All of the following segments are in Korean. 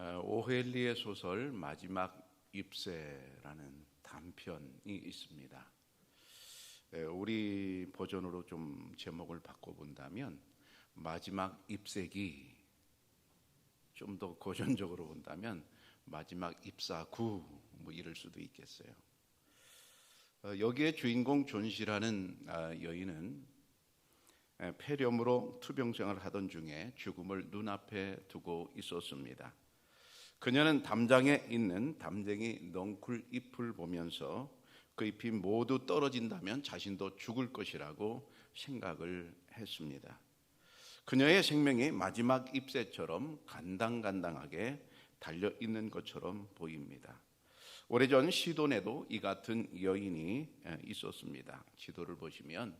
어, 오헬리의 소설 마지막 입세라는 단편이 있습니다. 예, 우리 버전으로 좀 제목을 바꿔본다면 마지막 입세기 좀 더 고전적으로 본다면 마지막 입사구 뭐 이럴 수도 있겠어요. 어, 여기에 주인공 존시라는 아, 여인은 폐렴으로 투병생활을 하던 중에 죽음을 눈앞에 두고 있었습니다. 그녀는 담장에 있는 담쟁이 넝쿨 잎을 보면서 그 잎이 모두 떨어진다면 자신도 죽을 것이라고 생각을 했습니다. 그녀의 생명이 마지막 잎새처럼 간당간당하게 달려 있는 것처럼 보입니다. 오래전 시돈에도 이 같은 여인이 있었습니다. 지도를 보시면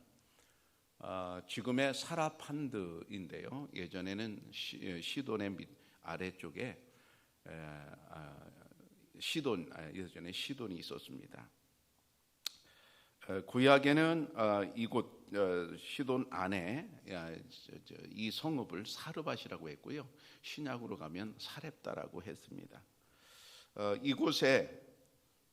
어, 지금의 사라판드인데요. 예전에는 시, 돈의 밑 아래쪽에 아, 시돈 아, 예전에 시돈이 있었습니다. 구약에는 어, 이곳 어, 시돈 안에 이 성읍을 사르밧이라고 했고요. 신약으로 가면 사렙다라고 했습니다. 어, 이곳에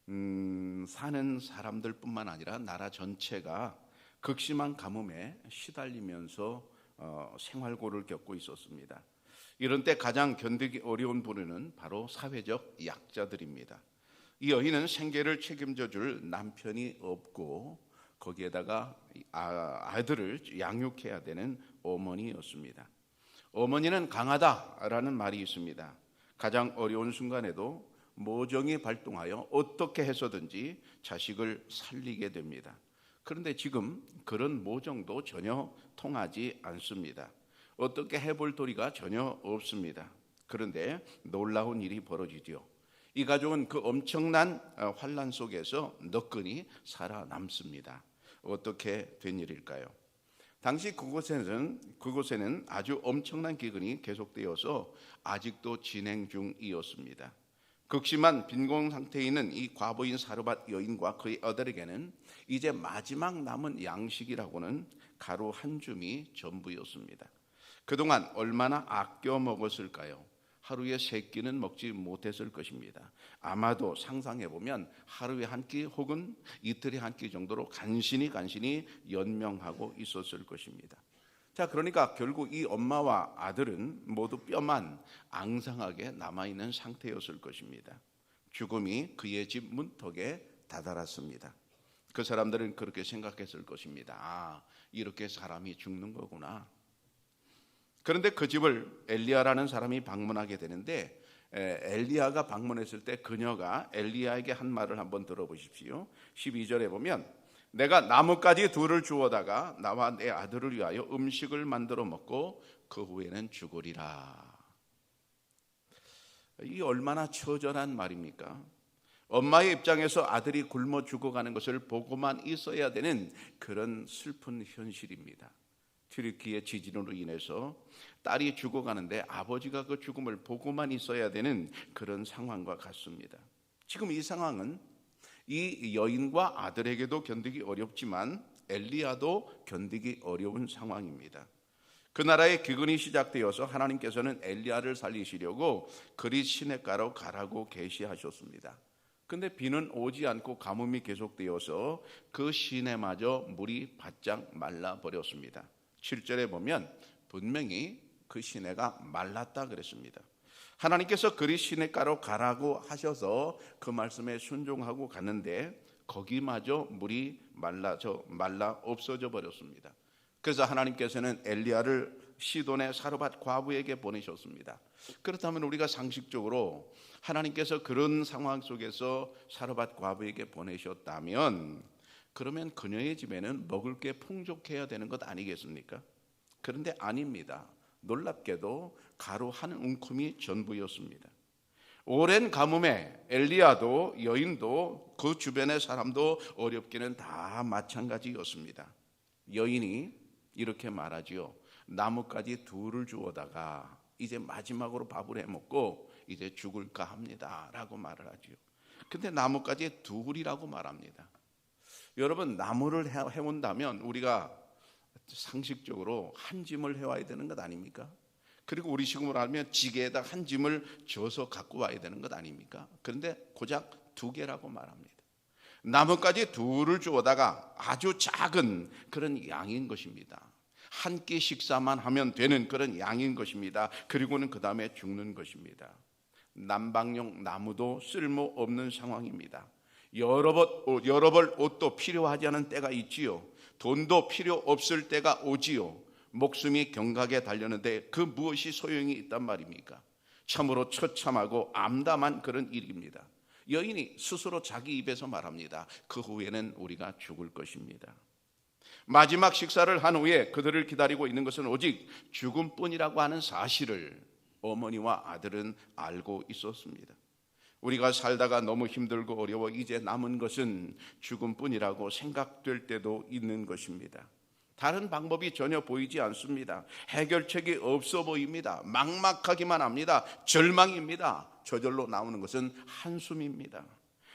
음, 사는 사람들뿐만 아니라 나라 전체가 극심한 가뭄에 시달리면서 생활고를 겪고 있었습니다. 이런 때 가장 견디기 어려운 부류는 바로 사회적 약자들입니다. 이 여인은 생계를 책임져 줄 남편이 없고 거기에다가 아, 아들을 양육해야 되는 어머니였습니다. 어머니는 강하다라는 말이 있습니다. 가장 어려운 순간에도 모정이 발동하여 어떻게 해서든지 자식을 살리게 됩니다. 그런데 지금 그런 모정도 전혀 통하지 않습니다. 어떻게 해볼 도리가 전혀 없습니다. 그런데 놀라운 일이 벌어지죠. 이 가족은 그 엄청난 어, 환란 속에서 너끈히 살아남습니다. 어떻게 된 일일까요? 당시 그곳에는 그곳에는 아주 엄청난 기근이 계속되어서 아직도 진행 중이었습니다. 극심한 빈곤 상태에 있는 이 과부인 사르밧 여인과 그의 아들에게는 이제 마지막 남은 양식이라고는 가루 한 줌이 전부였습니다. 그동안 얼마나 아껴 먹었을까요? 하루에 세 끼는 먹지 못했을 것입니다. 아마도 상상해 보면 하루에 한 끼 혹은 이틀에 한 끼 정도로 간신히 간신히 연명하고 있었을 것입니다. 자, 그러니까 결국 이 엄마와 아들은 모두 뼈만 앙상하게 남아 있는 상태였을 것입니다. 죽음이 그의 집 문턱에 다다랐습니다. 그 사람들은 그렇게 생각했을 것입니다. 아, 이렇게 사람이 죽는 거구나. 그런데 그 집을 엘리야라는 사람이 방문하게 되는데 엘리야가 방문했을 때 그녀가 엘리야에게 한 말을 한번 들어보십시오. 12절에 보면 내가 나뭇가지 둘을 주워다가 나와 내 아들을 위하여 음식을 만들어 먹고 그 후에는 죽으리라. 이 얼마나 처절한 말입니까? 엄마의 입장에서 아들이 굶어 죽어가는 것을 보고만 있어야 되는 그런 슬픈 현실입니다. 튀르키의 지진으로 인해서 딸이 죽어가는데 아버지가 그 죽음을 보고만 있어야 되는 그런 상황과 같습니다. 지금 이 상황은 이 여인과 아들에게도 견디기 어렵지만 엘리야도 견디기 어려운 상황입니다. 그 나라의 기근이 시작되어서 하나님께서는 엘리야를 살리시려고 그리 시냇가로 가라고 계시하셨습니다. 근데 비는 오지 않고 가뭄이 계속되어서 그 시내마저 물이 바짝 말라 버렸습니다. 7절에 보면 분명히 그 시내가 말랐다 그랬습니다. 하나님께서 그리 시내가로 가라고 하셔서 그 말씀에 순종하고 갔는데 거기마저 물이 말라져 말라 없어져 버렸습니다. 그래서 하나님께서는 엘리야를 시돈의 사르밧 과부에게 보내셨습니다. 그렇다면 우리가 상식적으로 하나님께서 그런 상황 속에서 사르밧 과부에게 보내셨다면 그러면 그녀의 집에는 먹을 게 풍족해야 되는 것 아니겠습니까? 그런데 아닙니다. 놀랍게도 가루 한 움큼이 전부였습니다. 오랜 가뭄에 엘리야도 여인도 그 주변의 사람도 어렵기는 다 마찬가지였습니다. 여인이 이렇게 말하지요. 나뭇가지 둘을 주워다가 이제 마지막으로 밥을 해 먹고 이제 죽을까 합니다라고 말을 하지요. 근데 나뭇가지 둘이라고 말합니다. 여러분 나무를 해온다면 우리가 상식적으로 한 짐을 해와야 되는 것 아닙니까? 그리고 우리 식으로 하면 지게에다 한 짐을 져서 갖고 와야 되는 것 아닙니까? 그런데 고작 두 개라고 말합니다. 나뭇가지 둘을 주어다가 아주 작은 그런 양인 것입니다. 한 끼 식사만 하면 되는 그런 양인 것입니다. 그리고는 그 다음에 죽는 것입니다. 난방용 나무도 쓸모 없는 상황입니다. 여러 벌, 여러 벌 옷도 필요하지 않은 때가 있지요. 돈도 필요 없을 때가 오지요. 목숨이 경각에 달렸는데 그 무엇이 소용이 있단 말입니까? 참으로 처참하고 암담한 그런 일입니다. 여인이 스스로 자기 입에서 말합니다. 그 후에는 우리가 죽을 것입니다. 마지막 식사를 한 후에 그들을 기다리고 있는 것은 오직 죽음뿐이라고 하는 사실을 어머니와 아들은 알고 있었습니다. 우리가 살다가 너무 힘들고 어려워 이제 남은 것은 죽음뿐이라고 생각될 때도 있는 것입니다. 다른 방법이 전혀 보이지 않습니다. 해결책이 없어 보입니다. 막막하기만 합니다. 절망입니다. 저절로 나오는 것은 한숨입니다.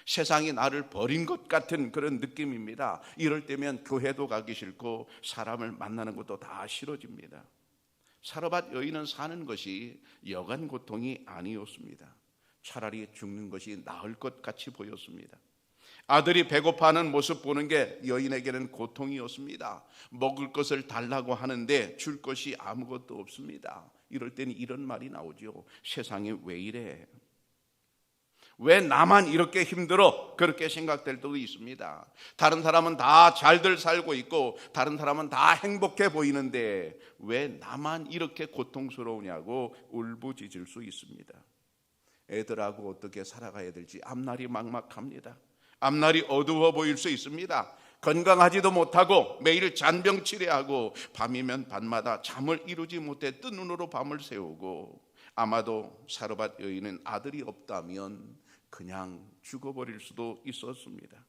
세상이 나를 버린 것 같은 그런 느낌입니다. 이럴 때면 교회도 가기 싫고 사람을 만나는 것도 다 싫어집니다. 사르밧 여인은 사는 것이 여간 고통이 아니었습니다. 차라리 죽는 것이 나을 것 같이 보였습니다. 아들이 배고파하는 모습 보는 게 여인에게는 고통이었습니다. 먹을 것을 달라고 하는데 줄 것이 아무것도 없습니다. 이럴 때는 이런 말이 나오죠. 세상이 왜 이래? 왜 나만 이렇게 힘들어? 그렇게 생각될 때도 있습니다. 다른 사람은 다 잘들 살고 있고 다른 사람은 다 행복해 보이는데 왜 나만 이렇게 고통스러우냐고 울부짖을 수 있습니다. 애들하고 어떻게 살아가야 될지 앞날이 막막합니다. 앞날이 어두워 보일 수 있습니다. 건강하지도 못하고 매일 잔병 치레하고 밤이면 밤마다 잠을 이루지 못해 뜬 눈으로 밤을 새우고 아마도 사르밧 여인은 아들이 없다면 그냥 죽어버릴 수도 있었습니다.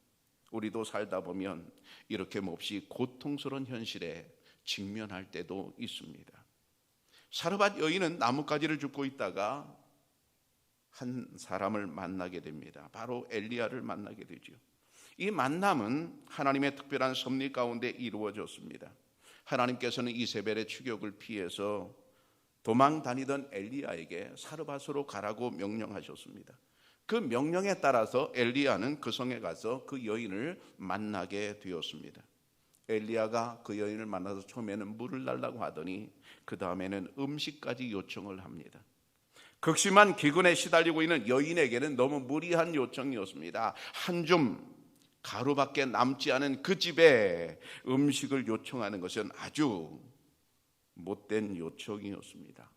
우리도 살다 보면 이렇게 몹시 고통스러운 현실에 직면할 때도 있습니다. 사르밧 여인은 나뭇가지를 줍고 있다가 한 사람을 만나게 됩니다. 바로 엘리야를 만나게 되죠. 이 만남은 하나님의 특별한 섭리 가운데 이루어졌습니다. 하나님께서는 이세벨의 추격을 피해서 도망 다니던 엘리야에게 사르밧으로 가라고 명령하셨습니다. 그 명령에 따라서 엘리야는 그 성에 가서 그 여인을 만나게 되었습니다. 엘리야가 그 여인을 만나서 처음에는 물을 달라고 하더니 그 다음에는 음식까지 요청을 합니다. 극심한 기근에 시달리고 있는 여인에게는 너무 무리한 요청이었습니다. 한 줌 가루밖에 남지 않은 그 집에 음식을 요청하는 것은 아주 못된 요청이었습니다.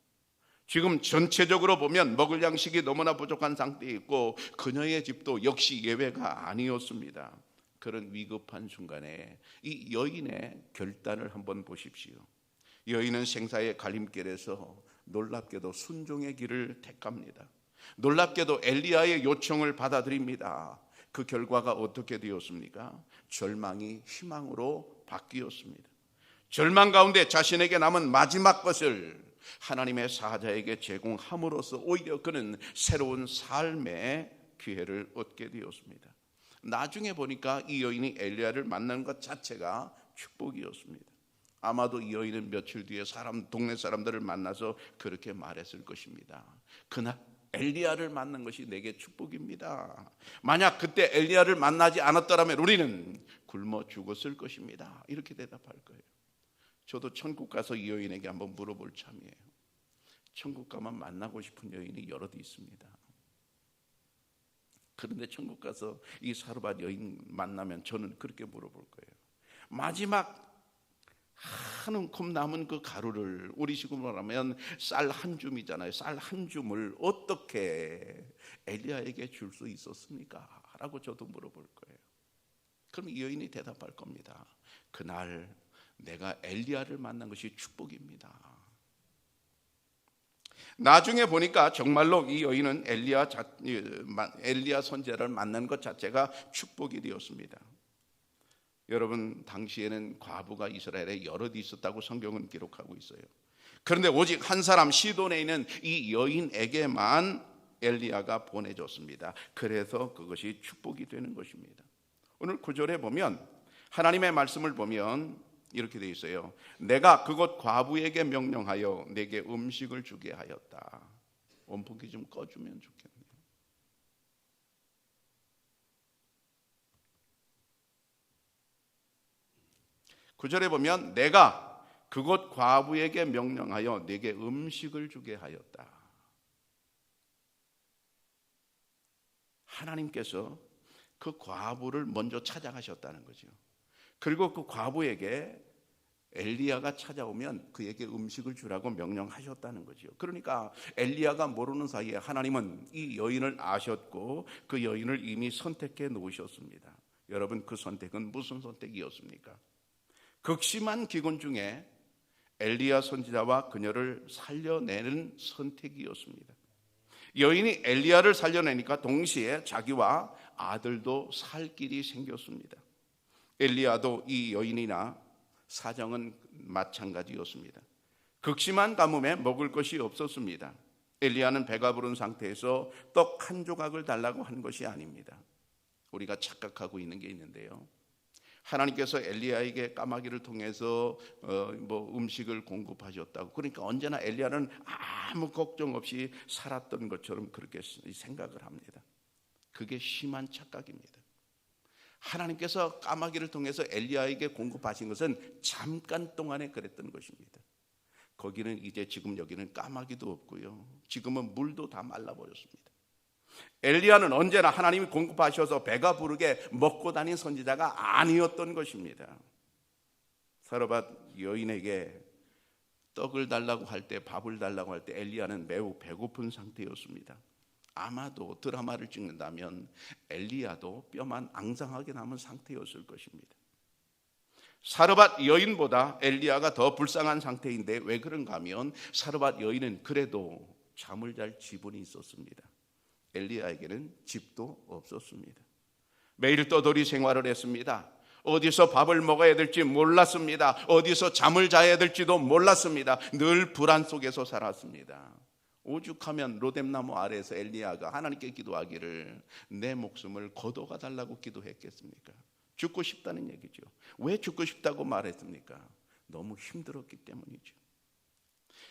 지금 전체적으로 보면 먹을 양식이 너무나 부족한 상태에 있고 그녀의 집도 역시 예외가 아니었습니다. 그런 위급한 순간에 이 여인의 결단을 한번 보십시오. 여인은 생사의 갈림길에서 놀랍게도 순종의 길을 택합니다. 놀랍게도 엘리야의 요청을 받아들입니다. 그 결과가 어떻게 되었습니까? 절망이 희망으로 바뀌었습니다. 절망 가운데 자신에게 남은 마지막 것을 하나님의 사자에게 제공함으로써 오히려 그는 새로운 삶의 기회를 얻게 되었습니다. 나중에 보니까 이 여인이 엘리야를 만난 것 자체가 축복이었습니다. 아마도 이 여인은 며칠 뒤에 사람 동네 사람들을 만나서 그렇게 말했을 것입니다. 그날 엘리야를 만난 것이 내게 축복입니다. 만약 그때 엘리야를 만나지 않았더라면 우리는 굶어 죽었을 것입니다. 이렇게 대답할 거예요. 저도 천국 가서 이 여인에게 한번 물어볼 참이에요. 천국 가면 만나고 싶은 여인이 여럿 있습니다. 그런데 천국 가서 이 사르밧 여인 만나면 저는 그렇게 물어볼 거예요. 마지막 한 움큼 남은 그 가루를 우리식으로 말하면 쌀 한 줌이잖아요. 쌀 한 줌을 어떻게 엘리야에게 줄 수 있었습니까? 라고 저도 물어볼 거예요. 그럼 이 여인이 대답할 겁니다. 그날 내가 엘리야를 만난 것이 축복입니다. 나중에 보니까 정말로 이 여인은 엘리야 엘리야 선제를 만난 것 자체가 축복이 되었습니다. 여러분 당시에는 과부가 이스라엘에 여럿 있었다고 성경은 기록하고 있어요. 그런데 오직 한 사람 시돈에 있는 이 여인에게만 엘리야가 보내줬습니다. 그래서 그것이 축복이 되는 것입니다. 오늘 구절에 보면 하나님의 말씀을 보면 이렇게 돼 있어요. 내가 그곳 과부에게 명령하여 내게 음식을 주게 하였다. 원폭이 좀 꺼주면 좋겠네 요. 구절에 보면 내가 그곳 과부에게 명령하여 내게 음식을 주게 하였다. 하나님께서 그 과부를 먼저 찾아가셨다는 거죠. 그리고 그 과부에게 엘리야가 찾아오면 그에게 음식을 주라고 명령하셨다는 거죠. 그러니까 엘리야가 모르는 사이에 하나님은 이 여인을 아셨고 그 여인을 이미 선택해 놓으셨습니다. 여러분 그 선택은 무슨 선택이었습니까? 극심한 기근 중에 엘리야 선지자와 그녀를 살려내는 선택이었습니다. 여인이 엘리야를 살려내니까 동시에 자기와 아들도 살 길이 생겼습니다. 엘리야도 이 여인이나 사정은 마찬가지였습니다. 극심한 가뭄에 먹을 것이 없었습니다. 엘리야는 배가 부른 상태에서 떡 한 조각을 달라고 한 것이 아닙니다. 우리가 착각하고 있는 게 있는데요. 하나님께서 엘리야에게 까마귀를 통해서 어, 뭐 음식을 공급하셨다고 그러니까 언제나 엘리야는 아무 걱정 없이 살았던 것처럼 그렇게 생각을 합니다. 그게 심한 착각입니다. 하나님께서 까마귀를 통해서 엘리야에게 공급하신 것은 잠깐 동안에 그랬던 것입니다. 거기는 이제 지금 여기는 까마귀도 없고요. 지금은 물도 다 말라버렸습니다. 엘리야는 언제나 하나님이 공급하셔서 배가 부르게 먹고 다닌 선지자가 아니었던 것입니다. 사르밧 여인에게 떡을 달라고 할 때, 밥을 달라고 할 때 엘리야는 매우 배고픈 상태였습니다. 아마도 드라마를 찍는다면 엘리야도 뼈만 앙상하게 남은 상태였을 것입니다. 사르밧 여인보다 엘리야가 더 불쌍한 상태인데 왜 그런가 하면 사르밧 여인은 그래도 잠을 잘 지분이 있었습니다. 엘리야에게는 집도 없었습니다. 매일 떠돌이 생활을 했습니다. 어디서 밥을 먹어야 될지 몰랐습니다. 어디서 잠을 자야 될지도 몰랐습니다. 늘 불안 속에서 살았습니다. 오죽하면 로뎀나무 아래에서 엘리야가 하나님께 기도하기를 내 목숨을 거둬가 달라고 기도했겠습니까? 죽고 싶다는 얘기죠. 왜 죽고 싶다고 말했습니까? 너무 힘들었기 때문이죠.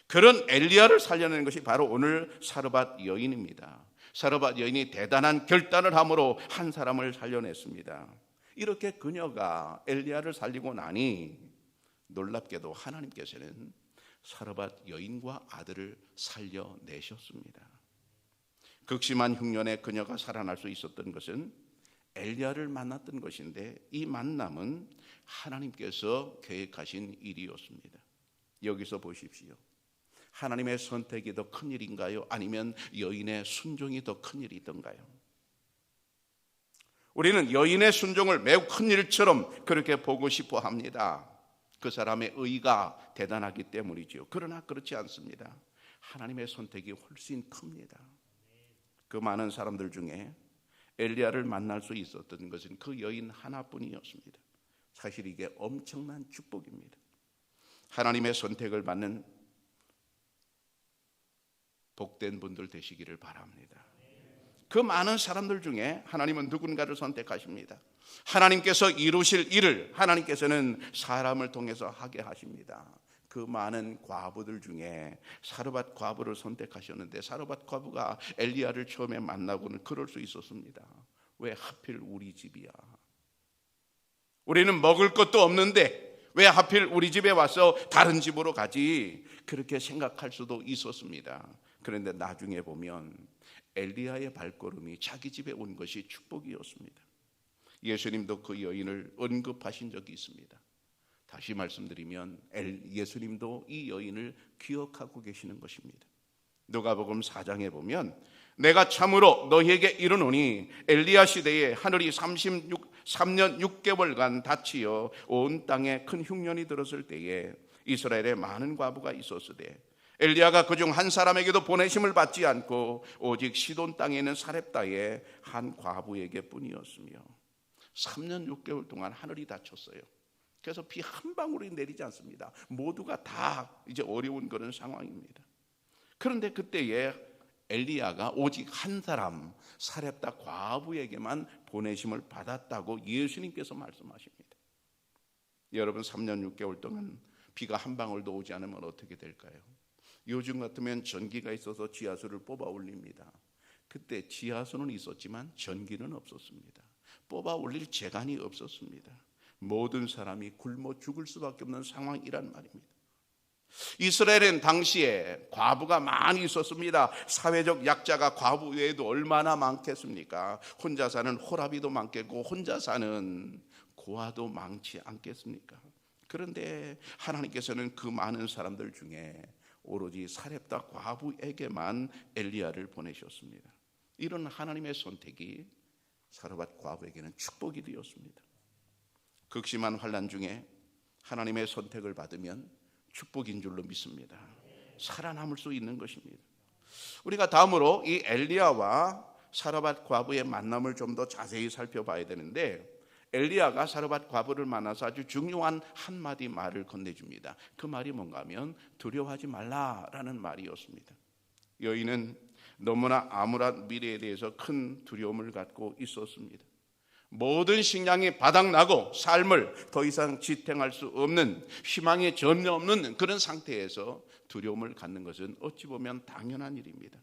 그런 엘리야를 살려내는 것이 바로 오늘 사르밧 여인입니다. 사르밧 여인이 대단한 결단을 함으로 한 사람을 살려냈습니다. 이렇게 그녀가 엘리야를 살리고 나니 놀랍게도 하나님께서는 사르밧 여인과 아들을 살려내셨습니다. 극심한 흉년에 그녀가 살아날 수 있었던 것은 엘리야를 만났던 것인데 이 만남은 하나님께서 계획하신 일이었습니다. 여기서 보십시오. 하나님의 선택이 더 큰 일인가요? 아니면 여인의 순종이 더 큰 일이던가요? 우리는 여인의 순종을 매우 큰 일처럼 그렇게 보고 싶어 합니다. 그 사람의 의가 대단하기 때문이지요. 그러나 그렇지 않습니다. 하나님의 선택이 훨씬 큽니다. 그 많은 사람들 중에 엘리야를 만날 수 있었던 것은 그 여인 하나뿐이었습니다. 사실 이게 엄청난 축복입니다. 하나님의 선택을 받는 복된 분들 되시기를 바랍니다. 그 많은 사람들 중에 하나님은 누군가를 선택하십니다. 하나님께서 이루실 일을 하나님께서는 사람을 통해서 하게 하십니다. 그 많은 과부들 중에 사르밧 과부를 선택하셨는데 사르밧 과부가 엘리야를 처음에 만나고는 그럴 수 있었습니다. 왜 하필 우리 집이야? 우리는 먹을 것도 없는데 왜 하필 우리 집에 와서 다른 집으로 가지? 그렇게 생각할 수도 있었습니다. 그런데 나중에 보면 엘리야의 발걸음이 자기 집에 온 것이 축복이었습니다. 예수님도 그 여인을 언급하신 적이 있습니다. 다시 말씀드리면 예수님도 이 여인을 기억하고 계시는 것입니다. 누가복음 4장에 보면 내가 참으로 너희에게 이르노니 엘리야 시대에 하늘이 36 3년 6개월간 닫히어 온 땅에 큰 흉년이 들었을 때에 이스라엘에 많은 과부가 있었으되 엘리야가 그중 한 사람에게도 보내심을 받지 않고 오직 시돈 땅에 있는 사렙다의 한 과부에게 뿐이었으며 3년 6개월 동안 하늘이 닫혔어요. 그래서 비 한 방울이 내리지 않습니다. 모두가 다 이제 어려운 그런 상황입니다. 그런데 그때에 엘리야가 오직 한 사람 사렙다 과부에게만 보내심을 받았다고 예수님께서 말씀하십니다. 여러분 3년 6개월 동안 비가 한 방울도 오지 않으면 어떻게 될까요? 요즘 같으면 전기가 있어서 지하수를 뽑아 올립니다. 그때 지하수는 있었지만 전기는 없었습니다. 뽑아 올릴 재간이 없었습니다. 모든 사람이 굶어 죽을 수밖에 없는 상황이란 말입니다. 이스라엘은 당시에 과부가 많이 있었습니다. 사회적 약자가 과부 외에도 얼마나 많겠습니까? 혼자 사는 호라비도 많겠고 혼자 사는 고아도 많지 않겠습니까? 그런데 하나님께서는 그 많은 사람들 중에 오로지 사렙다 과부에게만 엘리야를 보내셨습니다. 이런 하나님의 선택이 사르밧 과부에게는 축복이 되었습니다. 극심한 환란 중에 하나님의 선택을 받으면 축복인 줄로 믿습니다. 살아남을 수 있는 것입니다. 우리가 다음으로 이 엘리야와 사르밧 과부의 만남을 좀 더 자세히 살펴봐야 되는데 엘리야가 사르밧 과부를 만나서 아주 중요한 한마디 말을 건네줍니다. 그 말이 뭔가 하면 두려워하지 말라라는 말이었습니다. 여인은 너무나 암울한 미래에 대해서 큰 두려움을 갖고 있었습니다. 모든 식량이 바닥나고 삶을 더 이상 지탱할 수 없는 희망이 전혀 없는 그런 상태에서 두려움을 갖는 것은 어찌 보면 당연한 일입니다.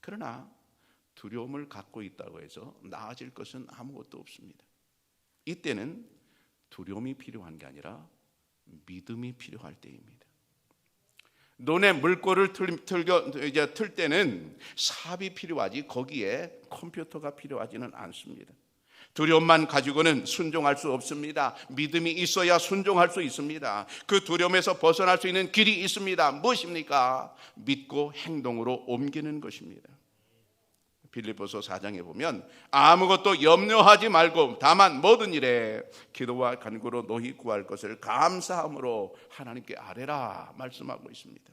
그러나 두려움을 갖고 있다고 해서 나아질 것은 아무것도 없습니다. 이때는 두려움이 필요한 게 아니라 믿음이 필요할 때입니다. 논에 물꼬를 틀, 틀겨, 이제 틀 때는 삽이 필요하지 거기에 컴퓨터가 필요하지는 않습니다. 두려움만 가지고는 순종할 수 없습니다. 믿음이 있어야 순종할 수 있습니다. 그 두려움에서 벗어날 수 있는 길이 있습니다. 무엇입니까? 믿고 행동으로 옮기는 것입니다. 빌립보서 4장에 보면 아무것도 염려하지 말고 다만 모든 일에 기도와 간구로 노히 구할 것을 감사함으로 하나님께 아뢰라 말씀하고 있습니다.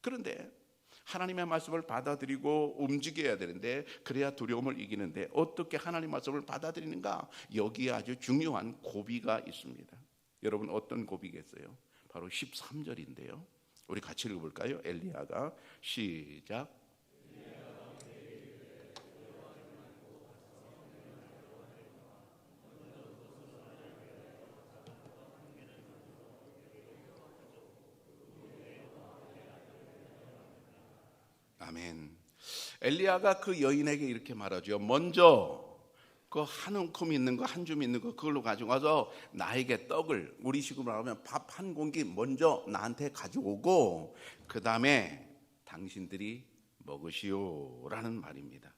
그런데 하나님의 말씀을 받아들이고 움직여야 되는데 그래야 두려움을 이기는데 어떻게 하나님 말씀을 받아들이는가? 여기에 아주 중요한 고비가 있습니다. 여러분 어떤 고비겠어요? 바로 13절인데요. 우리 같이 읽어볼까요? 엘리야가 시작. 아멘. 엘리야가 그 여인에게 이렇게 말하죠. 먼저 그 한 움큼 있는 거, 한 줌 있는 거 그걸로 가지고 와서 나에게 떡을 우리 식으로 말하면 밥 한 공기 먼저 나한테 가져오고 그 다음에 당신들이 먹으시오라는 말입니다.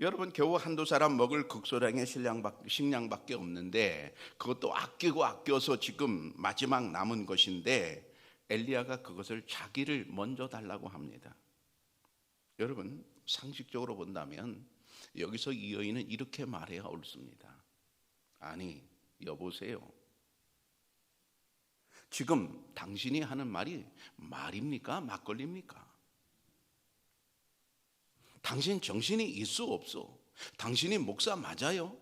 여러분 겨우 한두 사람 먹을 극소량의 식량밖에 없는데 그것도 아끼고 아껴서 지금 마지막 남은 것인데 엘리야가 그것을 자기를 먼저 달라고 합니다. 여러분 상식적으로 본다면 여기서 이 여인은 이렇게 말해야 옳습니다. 아니 여보세요. 지금 당신이 하는 말이 말입니까? 막걸리입니까? 당신 정신이 있어 없어? 당신이 목사 맞아요?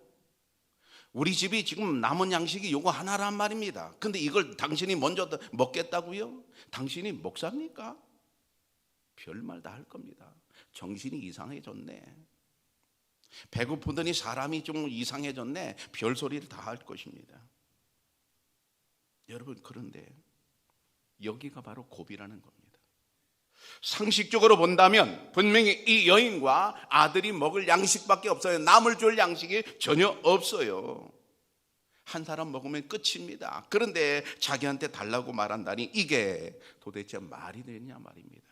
우리 집이 지금 남은 양식이 요거 하나란 말입니다. 근데 이걸 당신이 먼저 먹겠다고요? 당신이 목사입니까? 별말 다 할 겁니다. 정신이 이상해졌네. 배고프더니 사람이 좀 이상해졌네. 별소리를 다 할 것입니다. 여러분, 그런데 여기가 바로 고비라는 겁니다. 상식적으로 본다면 분명히 이 여인과 아들이 먹을 양식밖에 없어요. 남을 줄 양식이 전혀 없어요. 한 사람 먹으면 끝입니다. 그런데 자기한테 달라고 말한다니 이게 도대체 말이 되냐 말입니다.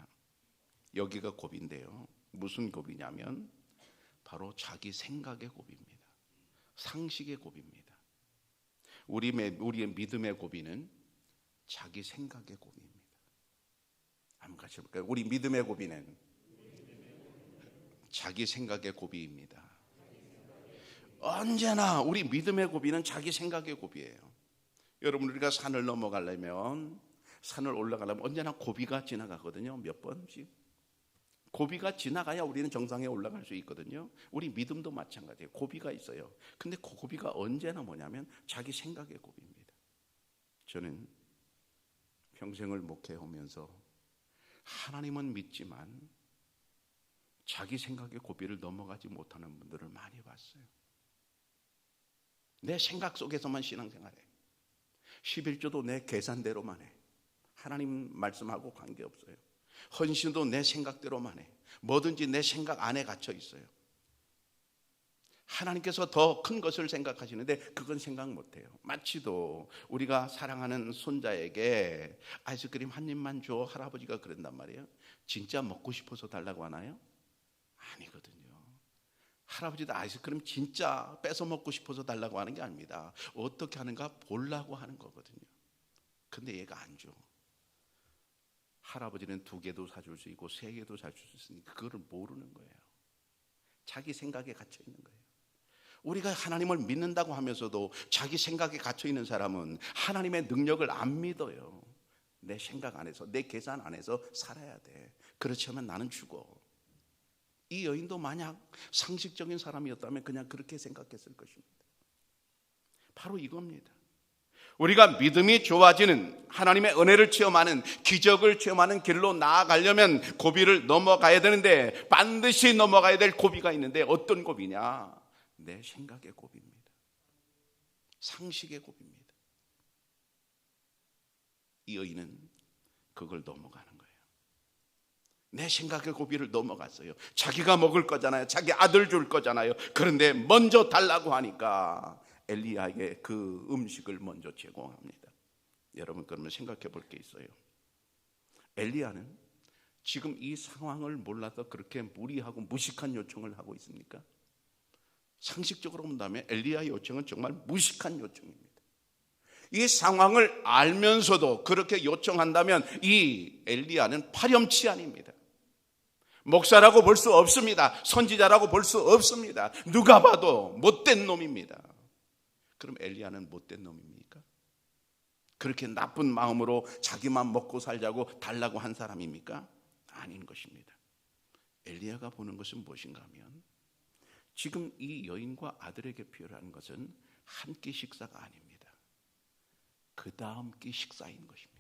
여기가 고비인데요. 무슨 고비냐면 바로 자기 생각의 고비입니다. 상식의 고비입니다. 우리의, 우리의 믿음의 고비는 자기 생각의 고비입니다. 한번 같이 볼까요? 우리 믿음의 고비는 자기 생각의 고비입니다. 언제나 우리 믿음의 고비는 자기 생각의 고비예요. 여러분 우리가 산을 넘어가려면 산을 올라가려면 언제나 고비가 지나가거든요. 몇 번씩. 고비가 지나가야 우리는 정상에 올라갈 수 있거든요. 우리 믿음도 마찬가지예요. 고비가 있어요. 근데 그 고비가 언제나 뭐냐면 자기 생각의 고비입니다. 저는 평생을 목회해 오면서 하나님은 믿지만 자기 생각의 고비를 넘어가지 못하는 분들을 많이 봤어요. 내 생각 속에서만 신앙생활해. 11조도 내 계산대로만 해. 하나님 말씀하고 관계없어요. 헌신도 내 생각대로만 해. 뭐든지 내 생각 안에 갇혀 있어요. 하나님께서 더 큰 것을 생각하시는데 그건 생각 못 해요. 마치도 우리가 사랑하는 손자에게 아이스크림 한 입만 줘 할아버지가 그런단 말이에요. 진짜 먹고 싶어서 달라고 하나요? 아니거든요. 할아버지도 아이스크림 진짜 뺏어 먹고 싶어서 달라고 하는 게 아닙니다. 어떻게 하는가 보려고 하는 거거든요. 근데 얘가 안 줘. 할아버지는 두 개도 사줄 수 있고 세 개도 사줄 수 있으니까 그거를 모르는 거예요. 자기 생각에 갇혀 있는 거예요. 우리가 하나님을 믿는다고 하면서도 자기 생각에 갇혀 있는 사람은 하나님의 능력을 안 믿어요. 내 생각 안에서, 내 계산 안에서 살아야 돼. 그렇지 않으면 나는 죽어. 이 여인도 만약 상식적인 사람이었다면 그냥 그렇게 생각했을 것입니다. 바로 이겁니다. 우리가 믿음이 좋아지는 하나님의 은혜를 체험하는 기적을 체험하는 길로 나아가려면 고비를 넘어가야 되는데 반드시 넘어가야 될 고비가 있는데 어떤 고비냐? 내 생각의 고비입니다. 상식의 고비입니다. 이 여인은 그걸 넘어가는 거예요. 내 생각의 고비를 넘어갔어요. 자기가 먹을 거잖아요. 자기 아들 줄 거잖아요. 그런데 먼저 달라고 하니까 엘리야에게 그 음식을 먼저 제공합니다. 여러분 그러면 생각해 볼 게 있어요. 엘리야는 지금 이 상황을 몰라서 그렇게 무리하고 무식한 요청을 하고 있습니까? 상식적으로 본다면 엘리야의 요청은 정말 무식한 요청입니다. 이 상황을 알면서도 그렇게 요청한다면 이 엘리야는 파렴치한입니다. 목사라고 볼 수 없습니다. 선지자라고 볼 수 없습니다. 누가 봐도 못된 놈입니다. 그럼 엘리야는 못된 놈입니까? 그렇게 나쁜 마음으로 자기만 먹고 살자고 달라고 한 사람입니까? 아닌 것입니다. 엘리야가 보는 것은 무엇인가 하면 지금 이 여인과 아들에게 필요한 것은 한 끼 식사가 아닙니다. 그 다음 끼 식사인 것입니다.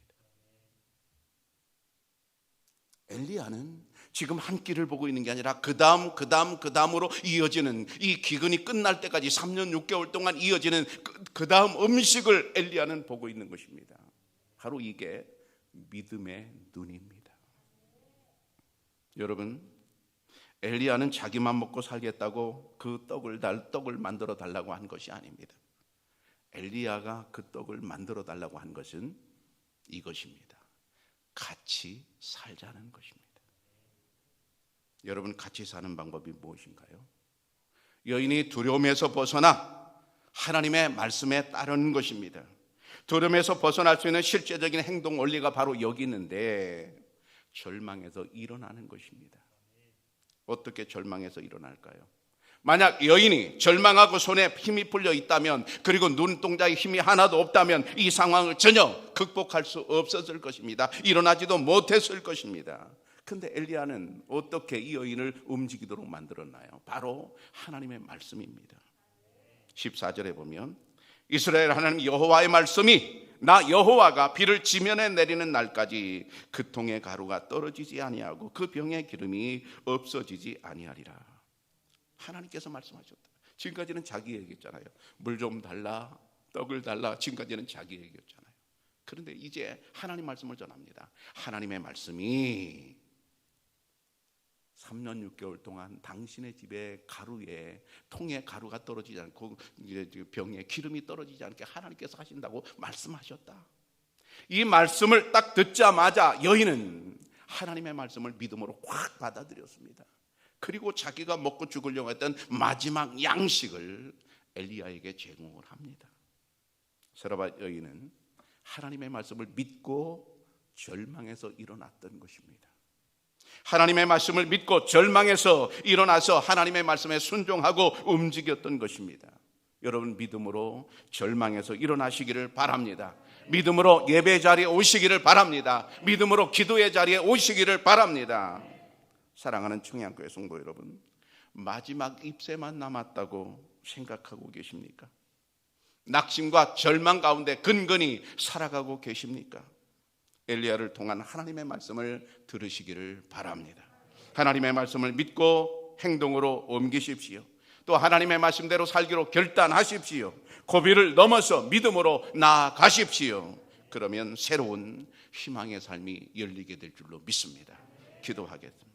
엘리야는 지금 한 끼를 보고 있는 게 아니라 그 다음, 그 다음, 그 다음으로 이어지는 이 기근이 끝날 때까지 3년 6개월 동안 이어지는 그, 그 다음 음식을 엘리야는 보고 있는 것입니다. 바로 이게 믿음의 눈입니다. 여러분, 엘리야는 자기만 먹고 살겠다고 그 떡을 달 떡을 만들어 달라고 한 것이 아닙니다. 엘리야가 그 떡을 만들어 달라고 한 것은 이것입니다. 같이 살자는 것입니다. 여러분 같이 사는 방법이 무엇인가요? 여인이 두려움에서 벗어나 하나님의 말씀에 따르는 것입니다. 두려움에서 벗어날 수 있는 실제적인 행동 원리가 바로 여기 있는데 절망에서 일어나는 것입니다. 어떻게 절망해서 일어날까요? 만약 여인이 절망하고 손에 힘이 풀려 있다면 그리고 눈동자에 힘이 하나도 없다면 이 상황을 전혀 극복할 수 없었을 것입니다. 일어나지도 못했을 것입니다. 근데 엘리야는 어떻게 이 여인을 움직이도록 만들었나요? 바로 하나님의 말씀입니다. 14절에 보면 이스라엘 하나님 여호와의 말씀이 나 여호와가 비를 지면에 내리는 날까지 그 통의 가루가 떨어지지 아니하고 그 병의 기름이 없어지지 아니하리라. 하나님께서 말씀하셨다. 지금까지는 자기 얘기했잖아요. 물 좀 달라, 떡을 달라. 지금까지는 자기 얘기였잖아요. 그런데 이제 하나님 말씀을 전합니다. 하나님의 말씀이 3년 6개월 동안 당신의 집에 가루에 통에 가루가 떨어지지 않고 병에 기름이 떨어지지 않게 하나님께서 하신다고 말씀하셨다. 이 말씀을 딱 듣자마자 여인은 하나님의 말씀을 믿음으로 확 받아들였습니다. 그리고 자기가 먹고 죽으려고 했던 마지막 양식을 엘리야에게 제공을 합니다. 세라바 여인은 하나님의 말씀을 믿고 절망해서 일어났던 것입니다. 하나님의 말씀을 믿고 절망해서 일어나서 하나님의 말씀에 순종하고 움직였던 것입니다. 여러분 믿음으로 절망해서 일어나시기를 바랍니다. 믿음으로 예배 자리에 오시기를 바랍니다. 믿음으로 기도의 자리에 오시기를 바랍니다. 사랑하는 청양교회 성도 여러분, 마지막 잎새만 남았다고 생각하고 계십니까? 낙심과 절망 가운데 근근히 살아가고 계십니까? 엘리야를 통한 하나님의 말씀을 들으시기를 바랍니다. 하나님의 말씀을 믿고 행동으로 옮기십시오. 또 하나님의 말씀대로 살기로 결단하십시오. 고비를 넘어서 믿음으로 나아가십시오. 그러면 새로운 희망의 삶이 열리게 될 줄로 믿습니다. 기도하겠습니다.